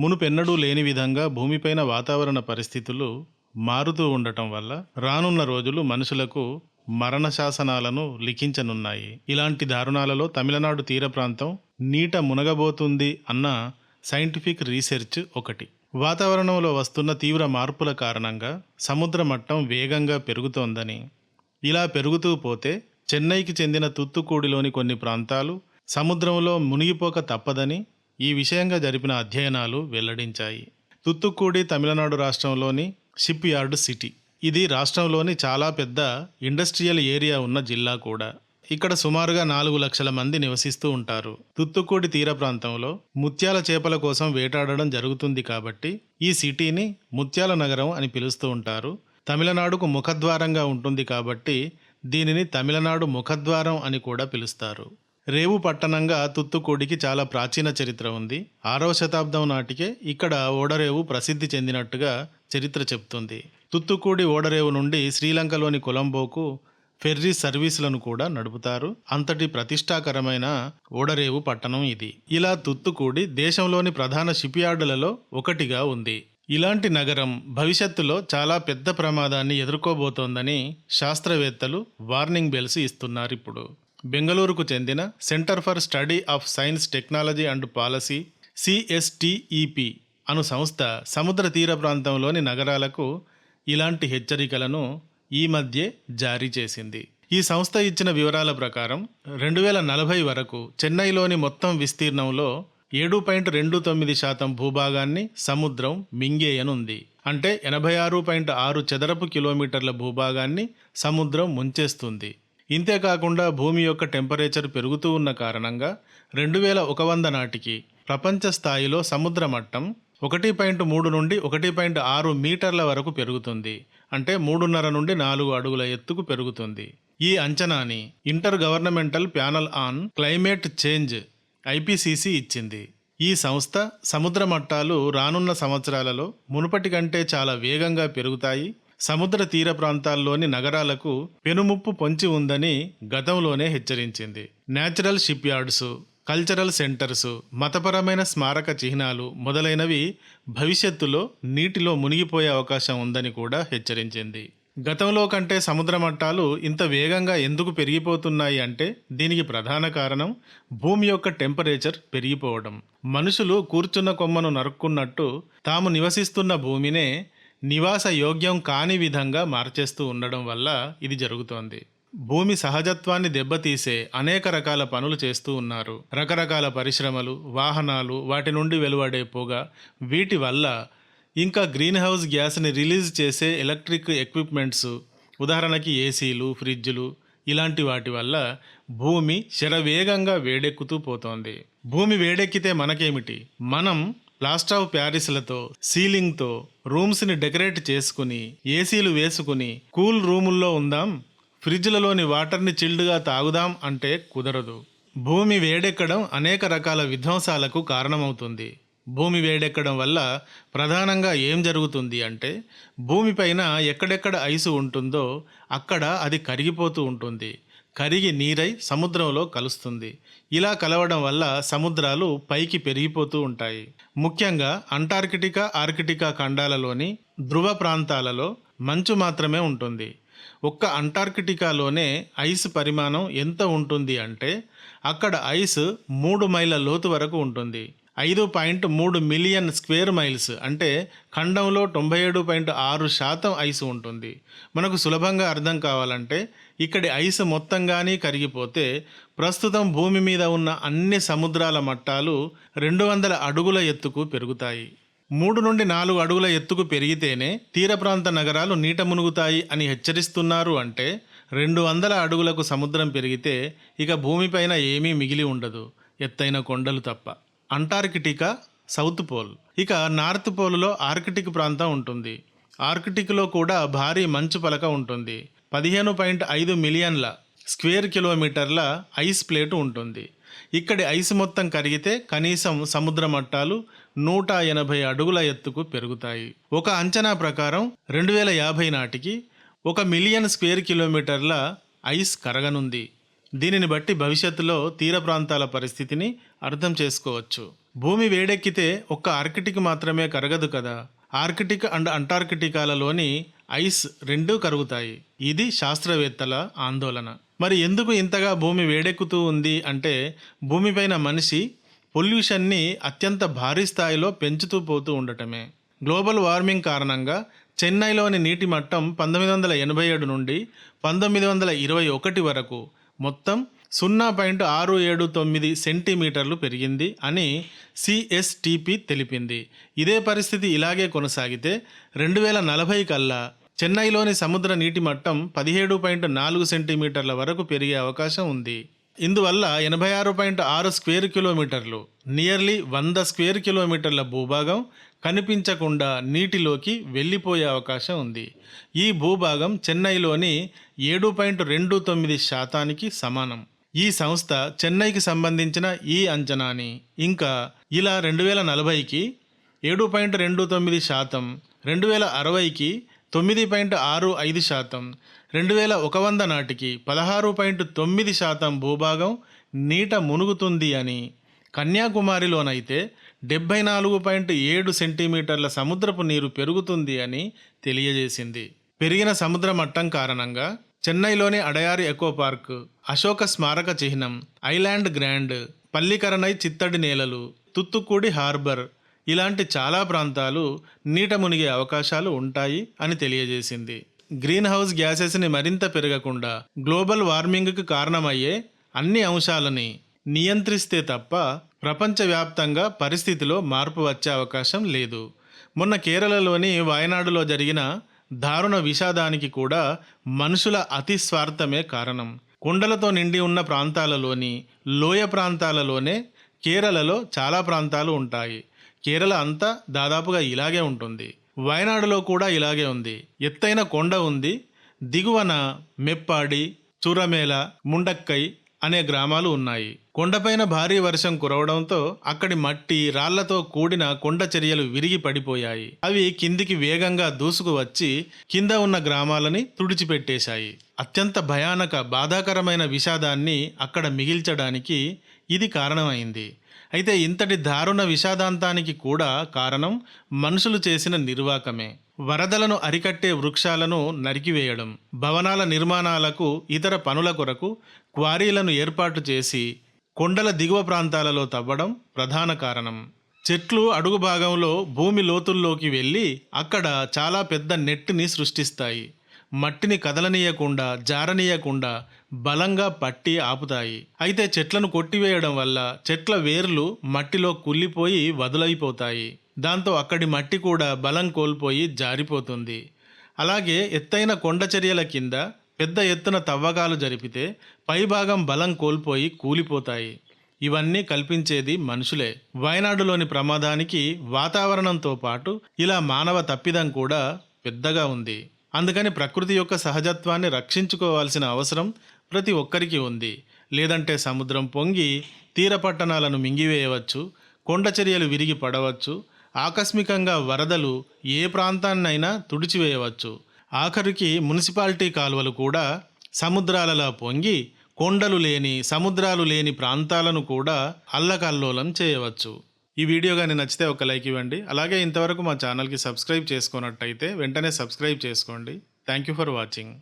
మునుపెన్నడూ లేని విధంగా భూమిపైన వాతావరణ పరిస్థితులు మారుతూ ఉండటం వల్ల రానున్న రోజులు మనుషులకు మరణ శాసనాలను లిఖించనున్నాయి. ఇలాంటి దారుణాలలో తమిళనాడు తీర ప్రాంతం నీట మునగబోతుంది అన్న సైంటిఫిక్ రీసెర్చ్ ఒకటి. వాతావరణంలో వస్తున్న తీవ్ర మార్పుల కారణంగా సముద్ర మట్టం వేగంగా పెరుగుతోందని. ఇలా పెరుగుతూ పోతే చెన్నైకి చెందిన తుత్తుకూడిలోని కొన్ని ప్రాంతాలు సముద్రంలో మునిగిపోక తప్పదని ఈ విషయంగా జరిపిన అధ్యయనాలు వెల్లడించాయి. తుత్తుక్కూడి తమిళనాడు రాష్ట్రంలోని షిప్ యార్డ్ సిటీ. ఇది రాష్ట్రంలోని చాలా పెద్ద ఇండస్ట్రియల్ ఏరియా ఉన్న జిల్లా కూడా. ఇక్కడ సుమారుగా నాలుగు లక్షల మంది నివసిస్తూ ఉంటారు. తుత్తుక్కూడి తీర ప్రాంతంలో ముత్యాల చేపల కోసం వేటాడడం జరుగుతుంది కాబట్టి ఈ సిటీని ముత్యాల నగరం అని పిలుస్తూ ఉంటారు. తమిళనాడుకు ముఖద్వారంగా ఉంటుంది కాబట్టి దీనిని తమిళనాడు ముఖద్వారం అని కూడా పిలుస్తారు. రేవు పట్టణంగా తుత్తుకోడికి చాలా ప్రాచీన చరిత్ర ఉంది. ఆరవ శతాబ్దం నాటికే ఇక్కడ ఓడరేవు ప్రసిద్ధి చెందినట్టుగా చరిత్ర చెప్తుంది. తుత్తుకూడి ఓడరేవు నుండి శ్రీలంకలోని కొలంబోకు ఫెర్రీ సర్వీసులను కూడా నడుపుతారు. అంతటి ప్రతిష్టాకరమైన ఓడరేవు పట్టణం ఇది. ఇలా తుత్తుకూడి దేశంలోని ప్రధాన షిప్ యార్డులలో ఒకటిగా ఉంది. ఇలాంటి నగరం భవిష్యత్తులో చాలా పెద్ద ప్రమాదాన్ని ఎదుర్కోబోతోందని శాస్త్రవేత్తలు వార్నింగ్ బెల్స్ ఇస్తున్నారు ఇప్పుడు. బెంగళూరుకు చెందిన Center for Study of Science Technology and Policy CSTEP అను సంస్థ సముద్ర తీర ప్రాంతంలోని నగరాలకు ఇలాంటి హెచ్చరికలను ఈ మధ్యే జారీ చేసింది. ఈ సంస్థ ఇచ్చిన వివరాల ప్రకారం రెండు వేల నలభై వరకు చెన్నైలోని మొత్తం విస్తీర్ణంలో ఏడు పాయింట్ రెండు తొమ్మిది శాతం భూభాగాన్ని సముద్రం మింగేయనుంది. అంటే ఎనభై ఆరు పాయింట్ ఆరు చదరపు కిలోమీటర్ల భూభాగాన్ని సముద్రం ముంచేస్తుంది. ఇంతేకాకుండా భూమి యొక్క టెంపరేచర్ పెరుగుతూ ఉన్న కారణంగా రెండు వేల ఒక వంద నాటికి ప్రపంచ స్థాయిలో సముద్ర మట్టం ఒకటి పాయింట్ మూడు నుండి ఒకటి పాయింట్ ఆరు మీటర్ల వరకు పెరుగుతుంది. అంటే మూడున్నర నుండి నాలుగు అడుగుల ఎత్తుకు పెరుగుతుంది. ఈ అంచనాని Intergovernmental Panel on Climate Change IPCC ఇచ్చింది. ఈ సంస్థ సముద్ర మట్టాలు రానున్న సంవత్సరాలలో మునుపటి కంటే చాలా వేగంగా పెరుగుతాయి. సముద్ర తీర ప్రాంతాల్లోని నగరాలకు పెనుముప్పు పొంచి ఉందని గతంలోనే హెచ్చరించింది. Natural shipyards cultural centres మతపరమైన స్మారక చిహ్నాలు మొదలైనవి భవిష్యత్తులో నీటిలో మునిగిపోయే అవకాశం ఉందని కూడా హెచ్చరించింది. గతంలో కంటే సముద్ర మట్టాలు ఇంత వేగంగా ఎందుకు పెరిగిపోతున్నాయి అంటే దీనికి ప్రధాన కారణం భూమి యొక్క టెంపరేచర్ పెరిగిపోవడం. మనుషులు కూర్చున్న కొమ్మను నరుక్కున్నట్టు తాము నివసిస్తున్న భూమినే నివాస యోగ్యం కాని విధంగా మార్చేస్తూ ఉండడం వల్ల ఇది జరుగుతోంది. భూమి సహజత్వాన్ని దెబ్బతీసే అనేక రకాల పనులు చేస్తూ ఉన్నారు. రకరకాల పరిశ్రమలు వాహనాలు వాటి నుండి వెలువడే పొగ వీటి వల్ల ఇంకా గ్రీన్ హౌస్ గ్యాస్ని రిలీజ్ చేసే ఎలక్ట్రిక్ ఎక్విప్మెంట్స్ ఉదాహరణకి ఏసీలు ఫ్రిడ్జ్లు ఇలాంటి వాటి వల్ల భూమి శరవేగంగా వేడెక్కుతూ పోతోంది. భూమి వేడెక్కితే మనకేమిటి? మనం ప్లాస్టర్ ఆఫ్ ప్యారిస్లతో సీలింగ్తో రూమ్స్ని డెకరేట్ చేసుకుని ఏసీలు వేసుకుని కూల్ రూముల్లో ఉందాం ఫ్రిడ్జ్లలోని వాటర్ని చిల్డ్గా తాగుదాం అంటే కుదరదు. భూమి వేడెక్కడం అనేక రకాల విధ్వంసాలకు కారణమవుతుంది. భూమి వేడెక్కడం వల్ల ప్రధానంగా ఏం జరుగుతుంది అంటే భూమిపైన ఎక్కడెక్కడ ఐసు ఉంటుందో అక్కడ అది కరిగిపోతూ ఉంటుంది. కరిగి నీరై సముద్రంలో కలుస్తుంది. ఇలా కలవడం వల్ల సముద్రాలు పైకి పెరిగిపోతూ ఉంటాయి. ముఖ్యంగా అంటార్కిటికా ఆర్కిటికా ఖండాలలోని ధృవ ప్రాంతాలలో మంచు మాత్రమే ఉంటుంది. ఒక్క అంటార్కిటికాలోనే ఐస్ పరిమాణం ఎంత ఉంటుంది అంటే అక్కడ ఐస్ మూడు మైళ్ళ లోతు వరకు ఉంటుంది. ఐదు పాయింట్ మూడు మిలియన్ స్క్వేర్ మైల్స్ అంటే ఖండంలో తొంభై ఏడు పాయింట్ ఆరు శాతం ఐసు ఉంటుంది. మనకు సులభంగా అర్థం కావాలంటే ఇక్కడి ఐస్ మొత్తంగానే కరిగిపోతే ప్రస్తుతం భూమి మీద ఉన్న అన్ని సముద్రాల మట్టాలు రెండు వందల అడుగుల ఎత్తుకు పెరుగుతాయి. మూడు నుండి నాలుగు అడుగుల ఎత్తుకు పెరిగితేనే తీర ప్రాంత నగరాలు నీట మునుగుతాయి అని హెచ్చరిస్తున్నారు అంటే రెండు వందల అడుగులకు సముద్రం పెరిగితే ఇక భూమిపైన ఏమీ మిగిలి ఉండదు. ఎత్తైన కొండలు తప్ప. Antarctica south pole. ఇక నార్త్ పోల్లో ఆర్కిటిక్ ప్రాంతం ఉంటుంది. ఆర్కిటిక్లో కూడా భారీ మంచు పలక ఉంటుంది. పదిహేను పాయింట్ ఐదు మిలియన్ల స్క్వేర్ కిలోమీటర్ల ఐస్ ప్లేటు ఉంటుంది. ఇక్కడి ఐస్ మొత్తం కరిగితే కనీసం సముద్ర మట్టాలు నూట ఎనభై అడుగుల ఎత్తుకు పెరుగుతాయి. ఒక అంచనా ప్రకారం రెండు వేల యాభై నాటికి ఒక మిలియన్ స్క్వేర్ కిలోమీటర్ల ఐస్ కరగనుంది. దీనిని బట్టి భవిష్యత్తులో తీర ప్రాంతాల పరిస్థితిని అర్థం చేసుకోవచ్చు. భూమి వేడెక్కితే ఒక్క ఆర్కిటిక్ మాత్రమే కరగదు కదా? ఆర్కిటిక్ అండ్ అంటార్కిటికాలలోని ఐస్ రెండూ కరుగుతాయి. ఇది శాస్త్రవేత్తల ఆందోళన. మరి ఎందుకు ఇంతగా భూమి వేడెక్కుతూ ఉంది అంటే భూమిపైన మనిషి పొల్యూషన్ని అత్యంత భారీ స్థాయిలో పెంచుతూ పోతూ ఉండటమే. గ్లోబల్ వార్మింగ్ కారణంగా చెన్నైలోని నీటి మట్టం పంతొమ్మిది వందల ఎనభై ఏడు నుండి పంతొమ్మిది వందల ఇరవై ఒకటి వరకు మొత్తం సున్నా పాయింట్ ఆరు ఏడు తొమ్మిది సెంటీమీటర్లు పెరిగింది అని సిఎస్టిపి తెలిపింది. ఇదే పరిస్థితి ఇలాగే కొనసాగితే రెండు వేల నలభై కల్లా చెన్నైలోని సముద్ర నీటి మట్టం పదిహేడు పాయింట్ నాలుగు సెంటీమీటర్ల వరకు పెరిగే అవకాశం ఉంది. ఇందువల్ల ఎనభై ఆరు పాయింట్ ఆరు స్క్వేర్ కిలోమీటర్లు నియర్లీ వంద స్క్వేర్ కిలోమీటర్ల భూభాగం కనిపించకుండా నీటిలోకి వెళ్ళిపోయే అవకాశం ఉంది. ఈ భూభాగం చెన్నైలోని ఏడు పాయింట్ రెండు తొమ్మిది శాతానికి సమానం. ఈ సంస్థ చెన్నైకి సంబంధించిన ఈ అంచనాని ఇంకా ఇలా రెండు వేల నలభైకి ఏడు పాయింట్ రెండు తొమ్మిది శాతం రెండు వేల అరవైకి తొమ్మిది పాయింట్ ఆరు ఐదు శాతం రెండు వేల ఒక వంద నాటికి పదహారు పాయింట్ తొమ్మిది శాతం భూభాగం నీట మునుగుతుంది అని కన్యాకుమారిలోనైతే డెబ్బై నాలుగు పాయింట్ ఏడు సెంటీమీటర్ల సముద్రపు నీరు పెరుగుతుంది అని తెలియజేసింది. పెరిగిన సముద్ర మట్టం కారణంగా చెన్నైలోని అడయారి ఎకో పార్క్ అశోక స్మారక చిహ్నం ఐలాండ్ గ్రాండ్ పల్లికరనై చిత్తడి నేలలు తుత్తుకూడి హార్బర్ ఇలాంటి చాలా ప్రాంతాలు నీట మునిగే అవకాశాలు ఉంటాయి అని తెలియజేసింది. గ్రీన్ హౌస్ గ్యాసెస్ని మరింత పెరగకుండా గ్లోబల్ వార్మింగ్కి కారణమయ్యే అన్ని అంశాలని నియంత్రిస్తే తప్ప ప్రపంచవ్యాప్తంగా పరిస్థితిలో మార్పు వచ్చే అవకాశం లేదు. మొన్న కేరళలోని వాయనాడులో జరిగిన దారుణ విషాదానికి కూడా మనుషుల అతి స్వార్థమే కారణం. కొండలతో నిండి ఉన్న ప్రాంతాలలోని లోయ ప్రాంతాలలోనే కేరళలో చాలా ప్రాంతాలు ఉంటాయి. కేరళ అంతా దాదాపుగా ఇలాగే ఉంటుంది. వయనాడులో కూడా ఇలాగే ఉంది. ఎత్తైన కొండ ఉంది. దిగువన మెప్పాడి చురమేల ముండక్కై అనే గ్రామాలు ఉన్నాయి. కొండపైన భారీ వర్షం కురవడంతో అక్కడి మట్టి రాళ్ళతో కూడిన కొండ చర్యలు విరిగి పడిపోయాయి. అవి కిందికి వేగంగా దూసుకు వచ్చి కింద ఉన్న గ్రామాలని తుడిచిపెట్టేశాయి. అత్యంత భయానక బాధాకరమైన విషాదాన్ని అక్కడ మిగిల్చడానికి ఇది కారణమైంది. అయితే ఇంతటి దారుణ విషాదాంతానికి కూడా కారణం మనుషులు చేసిన నిర్వాకమే. వరదలను అరికట్టే వృక్షాలను నరికివేయడం భవనాల నిర్మాణాలకు ఇతర పనుల కొరకు క్వారీలను ఏర్పాటు చేసి కొండల దిగువ ప్రాంతాలలో తవ్వడం ప్రధాన కారణం. చెట్లు అడుగు భాగంలో భూమి లోతుల్లోకి వెళ్ళి అక్కడ చాలా పెద్ద నెట్ని సృష్టిస్తాయి. మట్టిని కదలనీయకుండా జారనీయకుండా బలంగా పట్టి ఆపుతాయి. అయితే చెట్లను కొట్టివేయడం వల్ల చెట్ల వేర్లు మట్టిలో కుళ్ళిపోయి వదులైపోతాయి. దాంతో అక్కడి మట్టి కూడా బలం కోల్పోయి జారిపోతుంది. అలాగే ఎత్తైన కొండ చర్యల కింద పెద్ద ఎత్తున తవ్వకాలు జరిపితే పైభాగం బలం కోల్పోయి కూలిపోతాయి. ఇవన్నీ కల్పించేది మనుషులే. వయనాడులోని ప్రమాదానికి వాతావరణంతో పాటు ఇలా మానవ తప్పిదం కూడా పెద్దగా ఉంది. అందుకని ప్రకృతి యొక్క సహజత్వాన్ని రక్షించుకోవాల్సిన అవసరం ప్రతి ఒక్కరికి ఉంది. లేదంటే సముద్రం పొంగి తీర పట్టణాలను మింగివేయవచ్చు కొండ చర్యలు విరిగి పడవచ్చు ఆకస్మికంగా వరదలు ఏ ప్రాంతాన్నైనా తుడిచివేయవచ్చు. ఆఖరికి మున్సిపాలిటీ కాలువలు కూడా సముద్రాలలో పొంగి కొండలు లేని సముద్రాలు లేని ప్రాంతాలను కూడా అల్లకల్లోలం చేయవచ్చు. ఈ వీడియో కానీ నచ్చితే ఒక లైక్ ఇవ్వండి. అలాగే ఇంతవరకు మా ఛానల్కి సబ్స్క్రైబ్ చేసుకున్నట్టయితే వెంటనే సబ్స్క్రైబ్ చేసుకోండి. Thank you for watching.